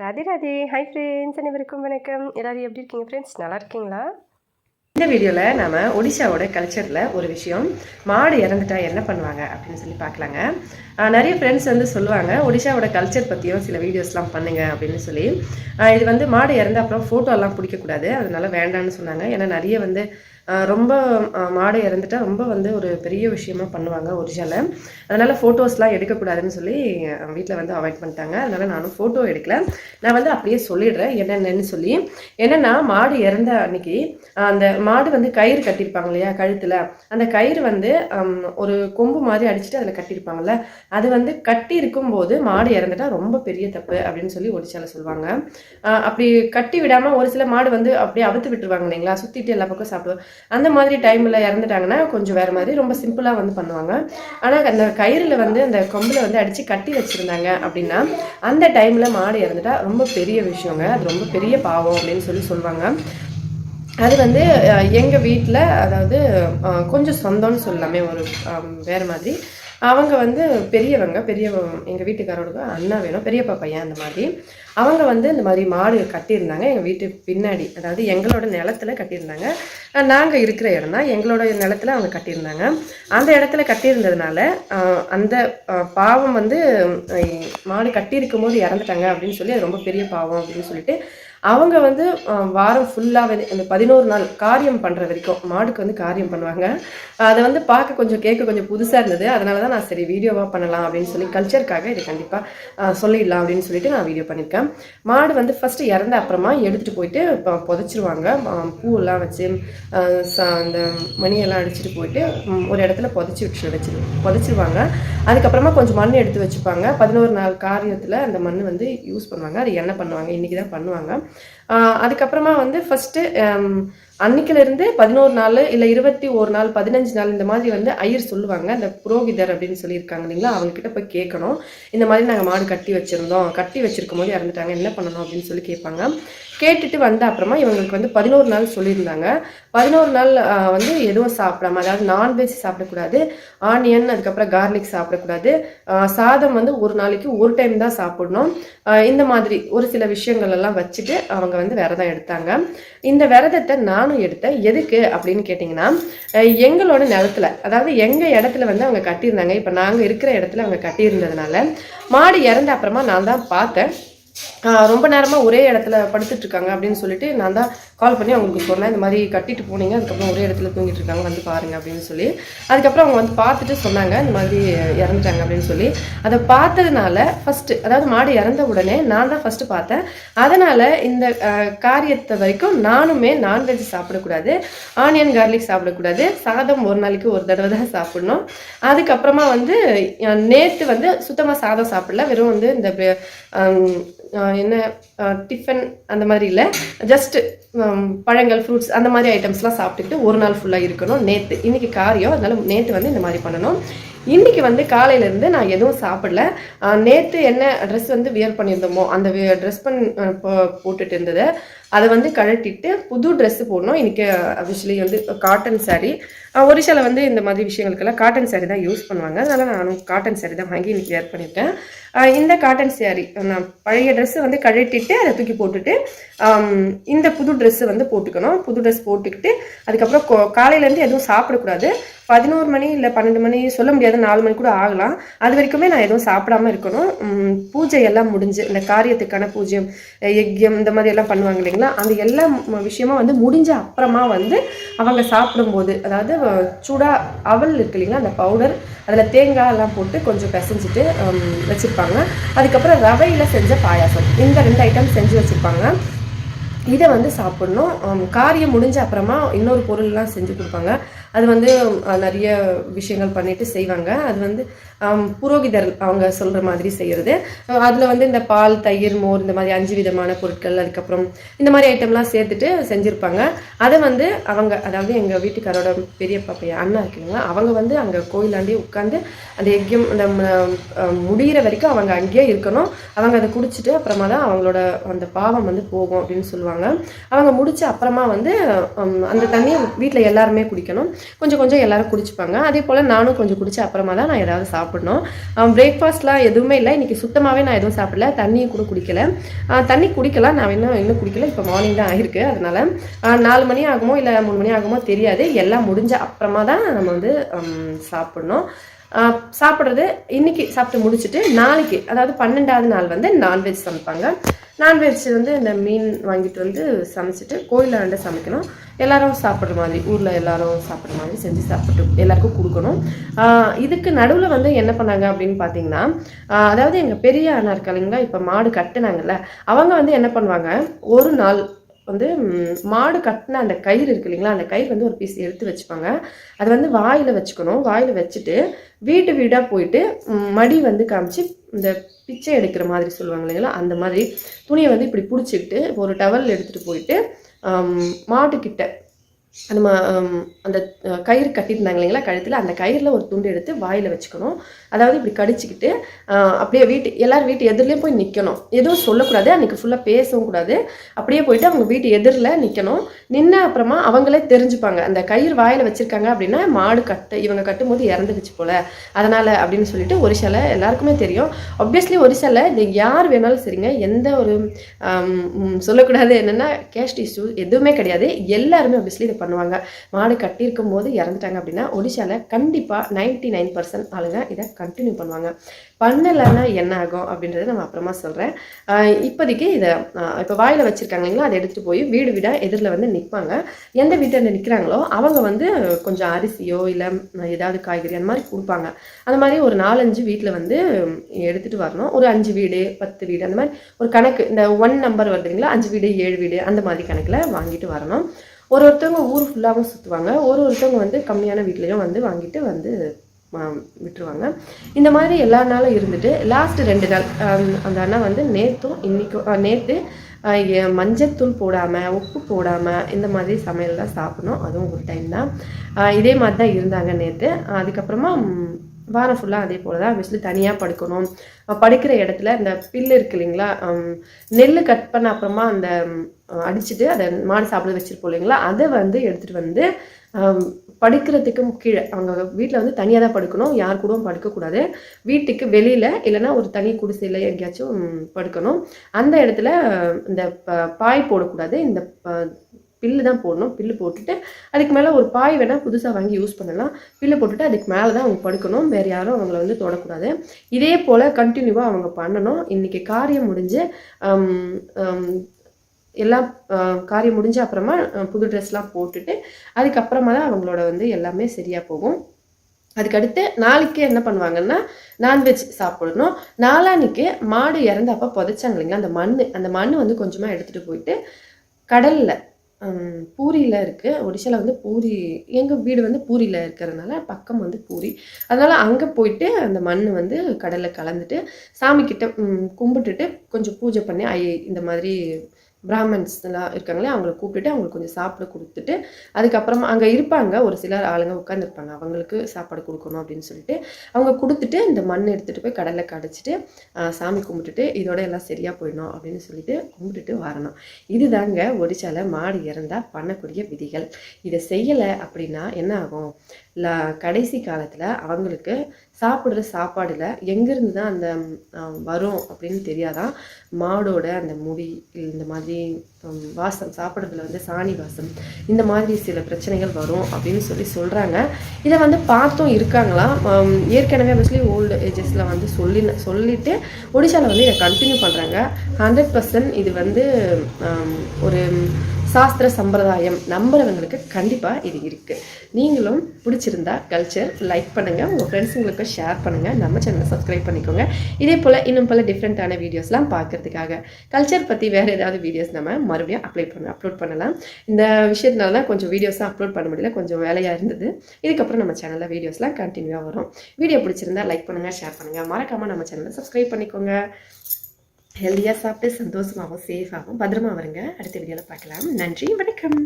Radhe Radhe. Hi friends அனைவருக்கும் வணக்கம். எல்லாரும் எப்படி இருக்கீங்க ஃப்ரெண்ட்ஸ் நல்லா இருக்கீங்களா? இந்த வீடியோவில் நாம் ஒடிஷாவோட கல்ச்சரில் ஒரு விஷயம். மாடு இறந்துட்டா என்ன பண்ணுவாங்க அப்படின்னு சொல்லி பார்க்கலாங்க. நிறைய ஃப்ரெண்ட்ஸ் வந்து சொல்லுவாங்க ஒடிஷாவோட கல்ச்சர் பற்றியும் சில வீடியோஸ்லாம் பண்ணுங்க அப்படின்னு சொல்லி. இது வந்து மாடு இறந்த அப்புறம் ஃபோட்டோலாம் பிடிக்கக்கூடாது. அதனால வேண்டாம்னு சொன்னாங்க. ஏன்னா நிறைய வந்து ரொம்ப மாடு இறந்துட்டா ரொம்ப வந்து ஒரு பெரிய விஷயமா பண்ணுவாங்க ஒரிஜினலில் அதனால ஃபோட்டோஸ்லாம் எடுக்கக்கூடாதுன்னு சொல்லி வீட்டில் வந்து அவாய்ட் பண்ணிட்டாங்க. அதனால நானும் ஃபோட்டோ எடுக்கல. நான் வந்து அப்படியே சொல்லிடுறேன் என்னென்னு சொல்லி. என்னென்னா மாடு இறந்த அன்னைக்கு அந்த மாடு வந்து கயிறு கட்டியிருப்பாங்க இல்லையா கழுத்தில்? அந்த கயிறு வந்து ஒரு கொம்பு மாதிரி அடிச்சுட்டு அதில் கட்டியிருப்பாங்கல்ல? அது வந்து கட்டி இருக்கும்போது மாடு இறந்துட்டா ரொம்ப பெரிய தப்பு அப்படின்னு சொல்லி ஒடிச்சால சொல்லுவாங்க. அப்படி கட்டி விடாமல் ஒரு சில மாடு வந்து அப்படியே அவுத்து விட்டுருவாங்க இல்லைங்களா? சுற்றிட்டு எல்லா பக்கம் சாப்பிடுவோம் அந்த மாதிரி டைமில் இறந்துட்டாங்கன்னா கொஞ்சம் வேற மாதிரி ரொம்ப சிம்பிளாக வந்து பண்ணுவாங்க. ஆனால் அந்த கயிறுல வந்து அந்த கொம்பில் வந்து அடித்து கட்டி வச்சிருந்தாங்க அப்படின்னா அந்த டைமில் மாடு இறந்துட்டா ரொம்ப பெரிய விஷயங்க. அது ரொம்ப பெரிய பாவம் அப்படின்னு சொல்லி சொல்லுவாங்க. அது வந்து எங்கள் வீட்டில் அதாவது கொஞ்சம் சொந்தம்னு சொல்லலாமே ஒரு வேறு வேற மாதிரி. அவங்க வந்து பெரியவங்க பெரிய எங்கள் வீட்டுக்காரோட அண்ணா வேணும் பெரியப்பா பையன் அந்த மாதிரி. அவங்க வந்து இந்த மாதிரி மாடு கட்டியிருந்தாங்க. எங்கள் வீட்டு பின்னாடி அதாவது எங்களோட நிலத்துல கட்டியிருந்தாங்க. நாங்கள் இருக்கிற இடம் தான். எங்களோட நிலத்துல அவங்க கட்டியிருந்தாங்க. அந்த இடத்துல கட்டியிருந்ததுனால அந்த பாவம் வந்து மாடு கட்டியிருக்கும் போது இறந்துட்டாங்க அப்படின்னு சொல்லி அது ரொம்ப பெரிய பாவம் அப்படின்னு சொல்லிட்டு அவங்க வந்து வாரம் ஃபுல்லாகவே அந்த பதினோரு நாள் காரியம் பண்ணுற வரைக்கும் மாடுக்கு வந்து காரியம் பண்ணுவாங்க. அதை வந்து பார்க்க கொஞ்சம் கேட்க கொஞ்சம் புதுசாக இருந்தது. அதனால தான் நான் சரி வீடியோவாக பண்ணலாம் அப்படின்னு சொல்லி கல்ச்சருக்காக இது கண்டிப்பாக சொல்லிடலாம் அப்படின்னு சொல்லிட்டு நான் வீடியோ பண்ணியிருக்கேன். மாடு வந்து ஃபஸ்ட்டு இறந்த அப்புறமா எடுத்துகிட்டு போயிட்டு இப்போ புதைச்சிருவாங்க. பூவெல்லாம் வச்சு அந்த மணியெல்லாம் அடிச்சுட்டு போயிட்டு ஒரு இடத்துல புதைச்சி விட்டு வச்சு புதைச்சிருவாங்க. அதுக்கப்புறமா கொஞ்சம் மண் எடுத்து வச்சுப்பாங்க. பதினோரு நாள் காரியத்தில் அந்த மண் வந்து யூஸ் பண்ணுவாங்க. அது என்ன பண்ணுவாங்க? இன்றைக்கி தான் பண்ணுவாங்க. அதுக்கப்புறமா வந்து ஃபஸ்ட்டு அன்னைக்கிலிருந்து பதினோரு நாள் இல்லை இருபத்தி ஒரு நாள் பதினஞ்சு நாள் இந்த மாதிரி வந்து ஐயர் சொல்லுவாங்க. அந்த புரோகிதர் அப்படின்னு சொல்லியிருக்காங்க இல்லைங்களா? அவங்கக்கிட்ட போய் கேட்கணும். இந்த மாதிரி நாங்கள் மாடு கட்டி வச்சுருந்தோம். கட்டி வச்சிருக்கும் போது இறந்துட்டாங்க. என்ன பண்ணணும் அப்படின்னு சொல்லி கேட்பாங்க. கேட்டுட்டு வந்த அப்புறமா இவங்களுக்கு வந்து பதினோரு நாள் சொல்லியிருந்தாங்க. பதினோரு நாள் வந்து எதுவும் சாப்பிடாம அதாவது நான்வெஜ் சாப்பிடக்கூடாது. ஆனியன் அதுக்கப்புறம் கார்லிக் சாப்பிடக்கூடாது. சாதம் வந்து ஒரு நாளைக்கு ஒரு டைம் தான் சாப்பிடணும். இந்த மாதிரி ஒரு சில விஷயங்கள் எல்லாம் வச்சுட்டு அவங்க வந்து விரதம் எடுத்தாங்க. இந்த விரதத்தை நானும் எடுத்தேன். எதுக்கு அப்படின்னு கேட்டிங்கன்னா எங்களோட நிலத்துல அதாவது எங்கள் இடத்துல வந்து அவங்க கட்டியிருந்தாங்க இப்போ நாங்கள் இருக்கிற இடத்துல அவங்க கட்டியிருந்ததுனால மாடு இறந்த அப்புறமா நான் தான் பார்த்தேன். ரொம்ப நேரமாக ஒரே இடத்துல படுத்துட்டு இருக்காங்க அப்படின்னு சொல்லிட்டு நான் தான் கால் பண்ணி அவங்களுக்கு சொன்னேன் இந்த மாதிரி கட்டிட்டு போனீங்க அதுக்கப்புறம் ஒரே இடத்துல தூங்கிட்டு இருக்காங்க வந்து பாருங்க அப்படின்னு சொல்லி. அதுக்கப்புறம் அவங்க வந்து பார்த்துட்டு சொன்னாங்க இந்த மாதிரி இறந்துட்டாங்க அப்படின்னு சொல்லி. அதை பார்த்ததுனால ஃபஸ்ட்டு அதாவது மாடு இறந்த உடனே நான் தான் ஃபஸ்ட்டு பார்த்தேன். அதனால் இந்த காரியத்தை வரைக்கும் நானுமே நான்வெஜ் சாப்பிடக்கூடாது ஆனியன் கார்லிக் சாப்பிடக்கூடாது சாதம் ஒரு நாளைக்கு ஒரு தடவை தான் சாப்பிடணும். அதுக்கப்புறமா வந்து நேற்று வந்து சுத்தமாக சாதம் சாப்பிடல வெறும் வந்து இந்த என்ன டிஃபன் அந்த மாதிரி இல்லை. ஜஸ்ட் பழங்கள் ஃப்ரூட்ஸ் அந்த மாதிரி ஐட்டம்ஸ்லாம் சாப்பிட்டுக்கிட்டு ஒரு நாள் ஃபுல்லாக இருக்கணும். நேற்று இன்றைக்கி காரியம் அதனால் நேற்று வந்து இந்த மாதிரி பண்ணணும். இன்றைக்கி வந்து காலையிலேருந்து நான் எதுவும் சாப்பிடல. நேற்று என்ன ட்ரெஸ் வந்து வியர் பண்ணியிருந்தோமோ அந்த ட்ரெஸ் பண் போ- போட்டுட்டு இருந்ததை. அதை வந்து கழட்டிட்டு புது ட்ரெஸ் போடணும். இன்னைக்கு அபிஷியலி வந்து காட்டன் saree. ஒரிசால வந்து இந்த மாதிரி விஷயங்களுக்கெல்லாம் காட்டன் சாரீ தான் யூஸ் பண்ணுவாங்க. அதனால் நானும் காட்டன் சாரீ தான் வாங்கி இன்னைக்கு வேர் பண்ணியிருக்கேன் இந்த காட்டன் சாரீ நான் பழைய ட்ரெஸ்ஸு வந்து கழட்டிட்டு அதை தூக்கி போட்டுட்டு இந்த புது ட்ரெஸ்ஸை வந்து போட்டுக்கணும். புது ட்ரெஸ் போட்டுக்கிட்டு அதுக்கப்புறம் காலையிலேருந்து எதுவும் சாப்பிடக்கூடாது. பதினோரு மணி இல்லை பன்னெண்டு மணி சொல்ல முடியாது நாலு மணி கூட ஆகலாம். அது வரைக்குமே நான் எதுவும் சாப்பிடாம இருக்கணும். பூஜை எல்லாம் முடிஞ்சு இந்த காரியத்துக்கான பூஜ்யம் யஜ்யம் இந்த மாதிரி எல்லாம் பண்ணுவாங்க இல்லைங்களா? அந்த எல்லா விஷயமும் விஷயமா வந்து முடிஞ்ச அப்புறமா வந்து அவங்க சாப்பிடும்போது அதாவது சூடாக அவல் இருக்கு இல்லைங்களா அந்த பவுடர் அதில் தேங்காய் எல்லாம் போட்டு கொஞ்சம் பிசைஞ்சிட்டு வச்சுருப்பாங்க. அதுக்கப்புறம் ரவையில் செஞ்ச பாயாசம். இந்த ரெண்டு ஐட்டம் செஞ்சு வச்சுருப்பாங்க. இதை வந்து சாப்பிடணும். காரியம் முடிஞ்ச அப்புறமா இன்னொரு பொருள்லாம் செஞ்சு கொடுப்பாங்க. அது வந்து நிறைய விஷயங்கள் பண்ணிட்டு செய்வாங்க. அது வந்து புரோகிதர் அவங்க சொல்கிற மாதிரி செய்கிறது அதில் வந்து இந்த பால் தயிர் மோர் இந்த மாதிரி அஞ்சு விதமான பொருட்கள் அதுக்கப்புறம் இந்த மாதிரி ஐட்டம்லாம் சேர்த்துட்டு செஞ்சிருப்பாங்க. அதை வந்து அவங்க அதாவது எங்கள் வீட்டுக்காரோட பெரியப்பா பையன் அண்ணா இருக்குங்க. அவங்க வந்து அங்கே கோயிலாண்டி உட்காந்து அந்த யஜ்யம் அந்த முடிகிற முடியிற வரைக்கும் அவங்க அங்கேயே இருக்கணும். அவங்க அதை குடிச்சிட்டு அப்புறமா தான் அவங்களோட அந்த பாவம் வந்து போகும் அப்படின்னு சொல்லுவாங்க. அவங்க முடிச்ச அப்புறமா வந்து அந்த தண்ணியை வீட்டில் எல்லாருமே குடிக்கணும். கொஞ்சம் கொஞ்சம் எல்லாரும் குடிச்சுப்பாங்க. அதே போல் நானும் கொஞ்சம் குடிச்சு அப்புறமா தான் நான் ஏதாவது சாப்பிடணும். பிரேக்ஃபாஸ்ட்லாம் எதுவுமே இல்லை. இன்றைக்கி சுத்தமாகவே நான் எதுவும் சாப்பிடல. தண்ணியும் கூட குடிக்கல. தண்ணி குடிக்கலாம். நான் இன்னும் இன்னும் குடிக்கல. இப்போ மார்னிங் தான் ஆகிருக்கு அதனால் நாலு மணி ஆகுமோ இல்லை மூணு மணி ஆகுமோ தெரியாது. எல்லாம் முடிஞ்ச அப்புறமா தான் நம்ம வந்து சாப்பிட்ணும் சாப்பிடணும். சாப்பிட்றது இன்னைக்கு சாப்பிட்டு முடிச்சுட்டு நாளைக்கு அதாவது பன்னெண்டாவது நாள் வந்து நான்வெஜ் சமைப்பாங்க. நான்வெஜ் வந்து இந்த மீன் வாங்கிட்டு வந்து சமைச்சிட்டு கோயிலில் வந்து சமைக்கணும். எல்லாரும் சாப்பிட்ற மாதிரி ஊரில் எல்லாரும் சாப்பிட்ற மாதிரி செஞ்சு சாப்பிட்டு எல்லாருக்கும் கொடுக்கணும். இதுக்கு நடுவில் வந்து என்ன பண்ணாங்க அப்படின்னு பார்த்தீங்கன்னா அதாவது எங்கள் பெரிய அண்ணா இருக்காளிங்களா இப்போ மாடு கட்டுனாங்கல்ல அவங்க வந்து என்ன பண்ணுவாங்க ஒரு நாள் வந்து மாடு கட்டின அந்த கயிறு இருக்கு இல்லைங்களா? அந்த கயிறு வந்து ஒரு பீஸ் எடுத்து வச்சுப்பாங்க. அது வந்து வாயில் வச்சுக்கணும். வாயில் வச்சுட்டு வீட்டு வீடாக போயிட்டு மடி வந்து காமிச்சு இந்த பிச்சை எடுக்கிற மாதிரி சொல்லுவாங்க இல்லைங்களா? அந்த மாதிரி துணியை வந்து இப்படி பிடிச்சிக்கிட்டு ஒரு டவல் எடுத்துகிட்டு போயிட்டு மாட்டுக்கிட்ட நம்ம அந்த கயிறு கட்டியிருந்தாங்க இல்லைங்களா கழுத்தில் அந்த கயிறில் ஒரு துண்டு எடுத்து வாயில் வச்சுக்கணும். அதாவது இப்படி கடிச்சிக்கிட்டு அப்படியே வீட்டு எல்லாரும் வீட்டு எதிரிலையும் போய் நிற்கணும் எதுவும் சொல்லக்கூடாது அன்றைக்கி ஃபுல்லாக பேசவும் கூடாது. அப்படியே போயிட்டு அவங்க வீட்டு எதிரில் நிற்கணும் நின்று அப்புறமா அவங்களே தெரிஞ்சுப்பாங்க அந்த கயிறு வாயில் வச்சுருக்காங்க அப்படின்னா மாடு கட்டு இவங்க கட்டும்போது இறந்துக்குச்சு போல். அதனால் அப்படின்னு சொல்லிட்டு ஒரிசால எல்லாருக்குமே தெரியும். ஆப்வியஸ்லி ஒரிசால இது யார் வேணாலும் சரிங்க எந்த ஒரு சொல்லக்கூடாது என்னென்னா கேஸ்ட் இஷ்யூ எதுவுமே கிடையாது. எல்லாருமே ஆப்வியஸ்லி இதை பண்ணுவாங்க. மாடு கட்டியிருக்கும் போது இறந்துட்டாங்க அப்படின்னா ஒடிஷாவில் கண்டிப்பாக நைன்டி நைன் பர்சன்ட் ஆளுங்க இதை கண்டினியூ பண்ணுவாங்க. பண்ணலைன்னா என்ன ஆகும் அப்படின்றத நம்ம அப்புறமா சொல்கிறேன் இப்போதைக்கு இதை இப்போ வாயில் வச்சுருக்காங்க இல்லைங்களா? அதை எடுத்துகிட்டு போய் வீடு வீடாக எதிரில் வந்து நிற்பாங்க. எந்த வீட்டில் நிற்கிறாங்களோ அவங்க வந்து கொஞ்சம் அரிசியோ இல்லை ஏதாவது காய்கறி அந்த மாதிரி கொடுப்பாங்க. அந்த மாதிரி ஒரு நாலஞ்சு வீட்டில் வந்து எடுத்துகிட்டு வரணும். ஒரு அஞ்சு வீடு பத்து வீடு அந்த மாதிரி ஒரு கணக்கு இந்த ஒன் நம்பர் வருதுங்களா அஞ்சு வீடு ஏழு வீடு அந்த மாதிரி கணக்கில் வாங்கிட்டு வரணும். ஒரு ஒருத்தவங்க ஊர் ஃபுல்லாகவும் சுற்றுவாங்க ஒரு ஒருத்தவங்க வந்து கம்மியான வீட்லேயும் வந்து வாங்கிட்டு வந்து விட்டுருவாங்க. இந்த மாதிரி எல்லா நாளும் இருந்துட்டு லாஸ்ட் ரெண்டு நாள் அந்த அண்ணா வந்து நேற்றும் இன்றைக்கும் நேற்று மஞ்சத்தூள் போடாமல் உப்பு போடாமல் இந்த மாதிரி சமையல்லாம் சாப்பிடணும். அதுவும் ஒரு டைம் தான். இதே மாதிரி தான் இருந்தாங்க நேற்று அதுக்கப்புறமா வாரம் ஃபுல்லாக அதே போல் தான் ஆப்வியஸ்லி தனியாக படுக்கணும். படுக்கிற இடத்துல இந்த பில்லு இருக்கு இல்லைங்களா? நெல் கட் பண்ண அப்புறமா அந்த அடிச்சுட்டு அதை மாடு சாப்பிட வச்சுருப்போம் இல்லைங்களா? அதை வந்து எடுத்துகிட்டு வந்து படுக்கிறதுக்கும் கீழே அவங்க வீட்டில் வந்து தனியாக தான் படுக்கணும். யார் கூடவும் படுக்கக்கூடாது. வீட்டுக்கு வெளியில் இல்லைன்னா ஒரு தனி குடிசையில் எங்கேயாச்சும் படுக்கணும். அந்த இடத்துல இந்த ப- பாய் போடக்கூடாது. இந்த ப- பில்லு தான் போடணும். பில்லு போட்டுட்டு அதுக்கு மேலே ஒரு பாய் வேணால் புதுசாக வாங்கி யூஸ் பண்ணலாம். பில்லு போட்டுட்டு அதுக்கு மேலே தான் அவங்க படுக்கணும். வேறு யாரும் அவங்கள வந்து தொடக்கூடாது. இதே போல் கண்டினியூவாக அவங்க பண்ணணும். இன்றைக்கி காரியம் முடிஞ்சு எல்லாம் காரியம் முடிஞ்ச அப்புறமா புது ட்ரெஸ்லாம் போட்டுட்டு அதுக்கப்புறமா தான் அவங்களோட வந்து எல்லாமே சரியாக போகும். அதுக்கடுத்து நாளைக்கு என்ன பண்ணுவாங்கன்னா நான்வெஜ் சாப்பிடணும். நாளான்னைக்கு மாடு இறந்தப்போ புதைச்சாங்க இல்லைங்களா அந்த மண் அந்த மண் வந்து கொஞ்சமாக எடுத்துகிட்டு போயிட்டு கடலில் பூரியில் இருக்குது ஒடிஷாவில் வந்து பூரி எங்கள் வீடு வந்து பூரியில் இருக்கிறதுனால பக்கம் வந்து பூரி. அதனால் அங்கே போயிட்டு அந்த மண் வந்து கடலில் கலந்துட்டு சாமிக்கிட்ட கும்பிட்டுட்டு கொஞ்சம் பூஜை பண்ணி ஐ இந்த மாதிரி பிராமன்ஸ்லாம் இருக்காங்களே அவங்கள கூப்பிட்டுட்டு அவங்களுக்கு கொஞ்சம் சாப்பிட கொடுத்துட்டு அதுக்கப்புறமா அங்கே இருப்பாங்க. ஒரு சிலர் ஆளுங்க உட்காந்துருப்பாங்க அவங்களுக்கு சாப்பாடு கொடுக்கணும் அப்படின்னு சொல்லிட்டு அவங்க கொடுத்துட்டு இந்த மண் எடுத்துகிட்டு போய் கடலில் கடைச்சிட்டு சாமி கும்பிட்டுட்டு இதோட எல்லாம் சரியாக போயிடணும் அப்படின்னு சொல்லிட்டு கும்பிட்டுட்டு வரணும். இதுதாங்க ஒடிச்சால மாடு இறந்தால் பண்ணக்கூடிய விதிகள். இதை செய்யலை அப்படின்னா என்ன ஆகும்? ல கடைசி காலத்தில் அவங்களுக்கு சாப்பிட்ற சாப்பாடில் எங்கேருந்து தான் அந்த வரும் அப்படின்னு தெரியாதான் மாடோட அந்த முடி இந்த மாதிரி வாசம் சாப்பிட்றதுல வந்து சாணி வாசம் இந்த மாதிரி சில பிரச்சனைகள் வரும் அப்படின்னு சொல்லி சொல்கிறாங்க இதை வந்து பார்த்தும் இருக்காங்களாம் ஏற்கனவே மோஸ்ட்லி ஓல்டு ஏஜஸில் வந்து சொல்லி சொல்லிவிட்டு ஒடிசாவில் வந்து இதை கண்டினியூ பண்ணுறாங்க ஹண்ட்ரட் பர்சன்ட் இது வந்து ஒரு சாஸ்திர சம்பிரதாயம் நம்புறவங்களுக்கு கண்டிப்பாக இது இருக்குது நீங்களும் பிடிச்சிருந்தா கல்ச்சர் லைக் பண்ணுங்கள் உங்கள் ஃப்ரெண்ட்ஸுங்களுக்கு ஷேர் பண்ணுங்கள் நம்ம சேனலை சப்ஸ்கிரைப் பண்ணிக்கோங்க. இதே போல் இன்னும் பல டிஃப்ரெண்ட்டான வீடியோஸ்லாம் பார்க்குறதுக்காக கல்ச்சர் பற்றி வேறு ஏதாவது வீடியோஸ் நம்ம மறுபடியும் அப்ளை பண்ண அப்லோட் பண்ணலாம். இந்த விஷயத்தினால தான் கொஞ்சம் வீடியோஸ்லாம் அப்லோட் பண்ண முடியல. கொஞ்சம் வேலையாக இருந்தது. இதுக்கப்புறம் நம்ம சேனலில் வீடியோஸ்லாம் கண்டினியூவாக வரும். வீடியோ பிடிச்சிருந்தா லைக் பண்ணுங்கள் ஷேர் பண்ணுங்கள் மறக்காமல் நம்ம சேனலை சப்ஸ்கிரைப் பண்ணிக்கோங்க. ஹெல்த்தியாக சாப்பிட்டு சந்தோஷமாகவும் சேஃபாகவும் பத்திரமா வருங்க. அடுத்த வீடியோவில் பார்க்கலாம். நன்றி வணக்கம்.